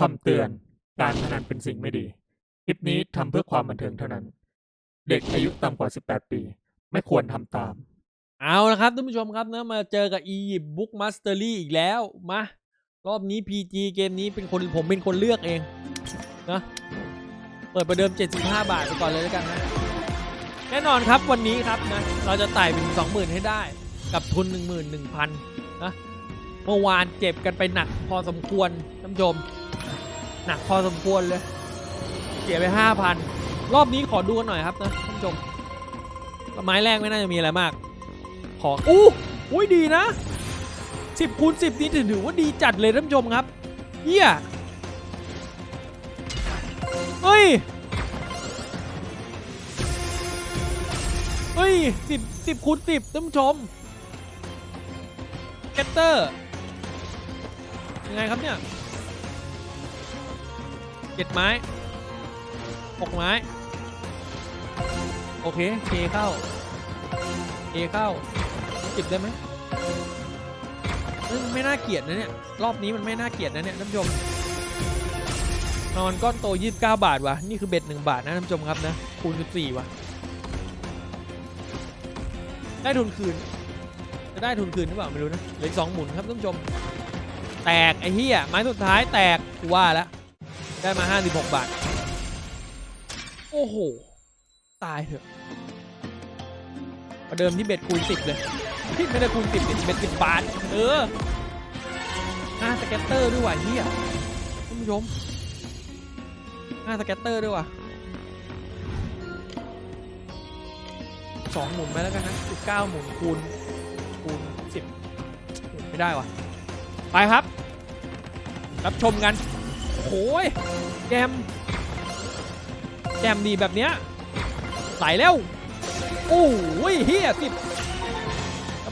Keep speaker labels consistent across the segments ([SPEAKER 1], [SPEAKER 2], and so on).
[SPEAKER 1] คำเตือน การพนันเป็นสิ่งไม่ดี คลิปนี้ทำเพื่อความบันเทิงเท่านั้น เด็กอายุต่ำกว่า 18 ปี ไม่ควรทำตาม
[SPEAKER 2] เอาละครับท่านผู้ชมครับเนะมาเจอกับอียิปต์บุ๊กมาสเตอรี่อีกแล้ว มา รอบนี้ PG เกมนี้เป็นคนผมเป็นคนเลือกเองนะเปิดประเดิม 75 บาทไปก่อนเลยแล้วกันนะ แน่นอนครับวันนี้ครับนะเราจะไต่เป็น 20,000 ให้ได้กับทุน 11,000นะเมื่อวานเจ็บกันไปหนักพอสมควรท่านผู้ชม หนักพอสมควรเลย เสียไป5,000รอบนี้ขอดูกันหน่อยครับนะท่านผู้ชมไม้แรกไม่น่าจะมีอะไรมาก ขออู้อุ้ยดีนะสิบคูณสิบนี่ถือว่าดีจัดเลยท่านผู้ชมครับเยี่ยเฮ้ยเฮ้ยสิบสิบคูณสิบท่านผู้ชมเกตเตอร์ยังไงครับเนี่ย เจ็ดไม้หกไม้ โอเคเคเข้าเอเข้าจิบได้ไหมเฮ้ยมันไม่น่าเกลียดนะเนี่ย รอบนี้มันไม่น่าเกลียดนะเนี่ยท่านผู้ชมนอนก้อนโต29 บาทวะนี่คือเบ็ด1บาทนะท่านผู้ชมครับนะคูณ14วะได้ทุนคืน จะได้ทุนคืนหรือเปล่าไม่รู้นะเหลือสองหมุนครับท่านผู้ชม แตกไอ้เหี้ยไม้สุดท้ายแตกว่าแล้ว ได้มา 56 บาท โอ้โห ตายเถอะประเดิมที่เบ็ดคูณสิบเลยพี่ไม่ได้คูณสิบเบ็ดสิบบาท เออห้าสเก็ตเตอร์ด้วยว่ะเฮียท่านผู้ชมห้าสเก็ตเตอร์ด้วยว่ะสองหมุนไปแล้วกันนะสิบเก้าหมุนคูณคูณสิบไม่ได้ว่ะ ไปครับ รับชมกัน โอ้ยแจมแจมดีแบบเนี้ยไหลแล้วโอ้ยเฮียสิบ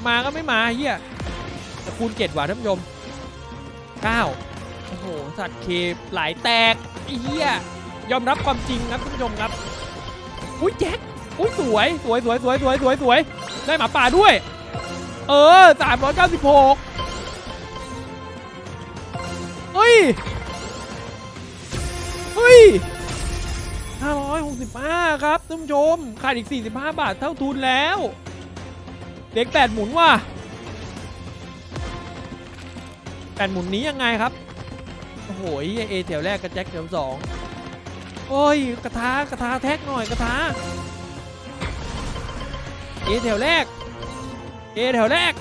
[SPEAKER 2] มาก็ไม่มาเฮียแต่คูณเจ็ดว่ะท่านผู้ชมเก้าโอ้โหสัตว์เคหลายแตกเฮียยอมรับความจริงครับท่านผู้ชมครับอุ้ยแจ็คอุ้ยสวยสวยสวยสวยสวยสวยสวยได้หมาป่าด้วย เออสามร้อยเก้าสิบหกเฮ้ย ย565 ครับท่านผู้ชมขาดอีก 45 บาทเท่าทุนแล้ว เด็ก8หมุนว่ะ8หมุนนี้ยังไงครับ โอ้โหเอแถวแรกกับแจ็คแถวสองโอ้ยกระทากระทาแท็กหน่อยกระทาเอแถวแรกเอแถวแรก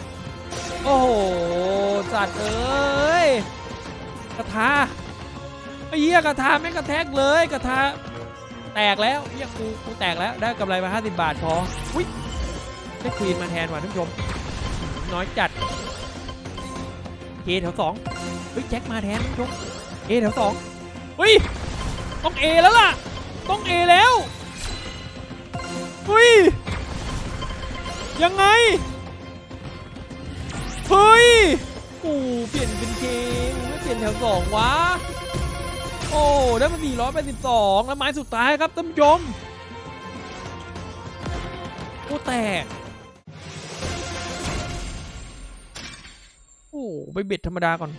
[SPEAKER 2] โอ้โหสัตว์เอ้ยกระทา อ้เหี้ยกระทาไม่กระแทกเลยกระทาแตกแล้วเรียกูกูแตกแล้วได้กำไรมา 50 บาทพออุ้ยได้ควีนมาแทนว่ะท่านผู้ชมน้อยจัดเอแถวสองเฮ้ยแจ็คมาแทนท่านผู้ชมเอแถวสองเฮ้ยต้องเอแล้วล่ะ ต้องเอแล้วเฮ้ยยังไงเฮ้ยโอ้เปลี่ยนเป็นเคไม่เปลี่ยนแถวสองวะ โอ้ได้มา482 แล้วไม้สุดท้ายครับท่านผู้ชมโอ้แตกโอ้ไปเบ็ดธรรมดาก่อน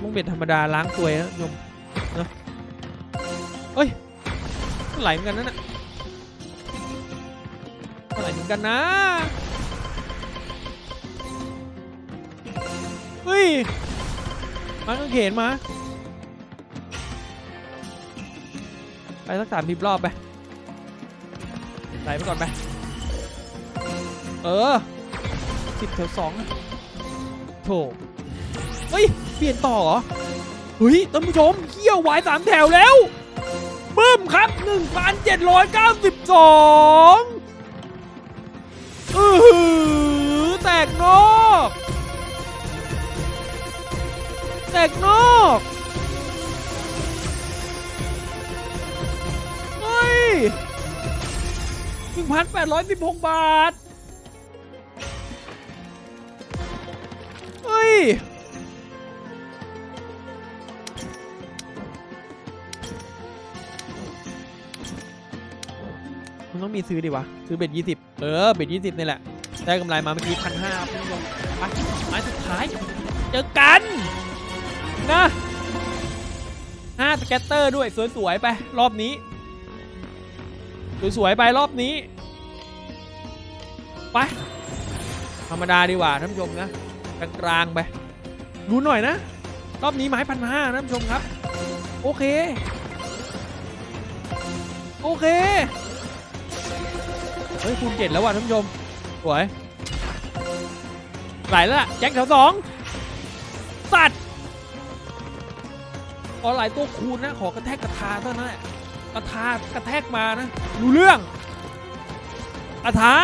[SPEAKER 2] ลงเบ็ดธรรมดาล้างตัวยนะท่านผู้ชมนะเอ้ยไหลเหมือนกันนั่นน่ะไหลเหมือนกันนะ เฮ้ย มาต้งเขนมา ไปสักสามทิปรอบไปไหลไปก่อนไป เออสิบแถวสองโถเฮ้ย เปลี่ยนต่อเหรอเฮ้ยท่านผู้ชมเขี้ยววายสามแถวแล้วบึ้มครับ 1,792 อือหือแตกนอ กแตกนอกเฮ้ยหนึ่งพันแปดร้อยสิบหกบาท เฮ้ย มันต้องมีซื้อดิวะ ซื้อเบ็ดยี่สิบเออ เบ็ดยี่สิบนี่แหละ ได้กำไรมาเมื่อกี้พันห้าคุณผู้ชมไปไม้สุดท้าย เจอกัน นะห้าสแกตเตอร์ด้วยสวยๆไป รอบนี้ สวยๆไปรอบนี้ ไป ธรรมดาดีกว่าท่านผู้ชมนะกลางๆไป ดูหน่อยนะ รอบนี้ไม้พันห้าท่านผู้ชมครับ โอเค โอเค เฮ้ยคูณเจ็ดแล้วว่ะท่านผู้ชมสวยไหลแล้วแจ็คแถวสองสัตว์ ออนไลน์ตัวคูณนะ ขอกระแทกกระทาเท่านั้นแหละกระทากระแทกมานะรู้เรื่องกระทา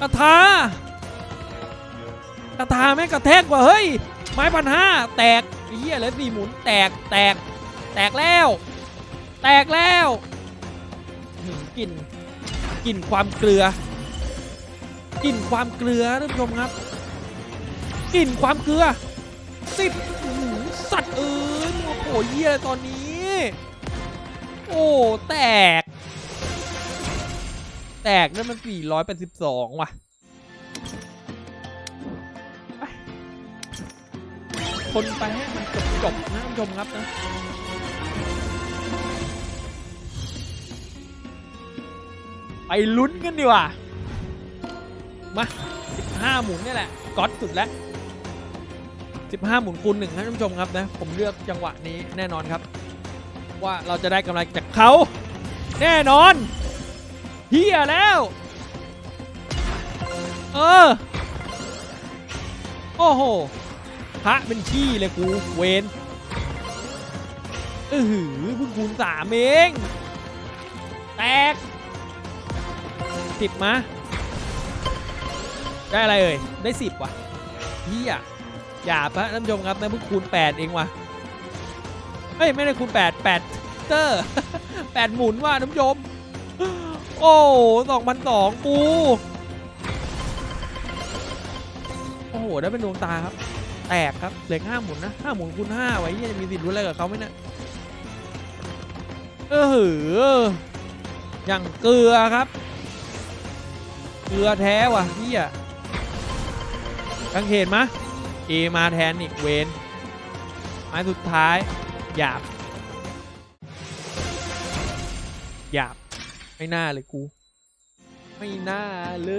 [SPEAKER 2] กระทากระทาแม่งกระแทกว่าเฮ้ย ไม้พันห้าแตกไอ้เหี้ยเลยสี่หมุนแตกแตก แตกแล้ว แตกแล้วหืมกลิ่นกลิ่นความเกลือกลิ่นความเกลือท่านผู้ชมครับกลิ่นความเกลือสิบ สัตว์เอ้ยโอ้โหเหี้ยตอนนี้ โอ้แตก แตกนั่นมันสี่ร้อยแปดสิบสองว่ะคนไปให้มันจบจบๆนะท่านผู้ชมครับนะไปลุ้นกันดีกว่า มา 15 หมุนนี่แหละก๊อตสุดแล้ว 15 หมุนคูณหนึ่งนะท่านผู้ชมครับนะผมเลือกจังหวะนี้แน่นอนครับ ว่าเราจะได้กำไรจากเขา แน่นอนเฮียแล้ว เออ โอ้โหพระเป็นขี้เลยกูเวนเออหือเพิ่งคูณสามเอง แตกสิบมา ได้อะไรเอ่ย ได้สิบว่ะเฮีย หยาบฮะท่านผู้ชมครับนะเพิ่งคูณแปดเองว่ะเฮ้ยไม่ได้คูณแปดแปดเตอร์แปดหมุนว่ะท่านผู้ชม โอ้สองพันสองกูโอ้โห ได้เป็นดวงตาครับ แตกครับ เหลือห้าหมุนนะห้าหมุนคูณห้าไว้ยังมีสิทธิ์รู้อะไรกับเขาไหมเนี่ยเออหืออย่างเกลือครับ เกลือแท้ว่ะเฮียกังเขนมะ เอมาแทนอีกเวนไม้สุดท้าย หยาบ หยาบ ไม่น่าเลยกู ไม่น่าเล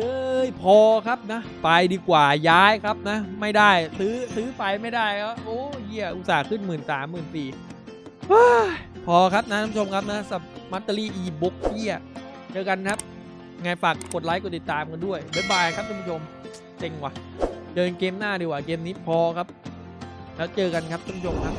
[SPEAKER 2] ยพอครับนะ ไปดีกว่าย้ายครับนะ ไม่ได้ซื้อซื้อไปไม่ได้ก็โอ้เหี้ยอุตส่าห์ขึ้นหมื่นสามหมื่นสี่พอครับนะท่านผู้ชมครับนะสับมัตเตอรี่อีบุ๊กเหี้ยเจอกันครับ ไงฝากกดไลค์กดติดตามกันด้วยบ๊ายบายครับท่านผู้ชมเจ๋งว่ะ เดินเกมหน้าดีกว่าเกมนี้พอครับ แล้วเจอกันครับท่านผู้ชมครับ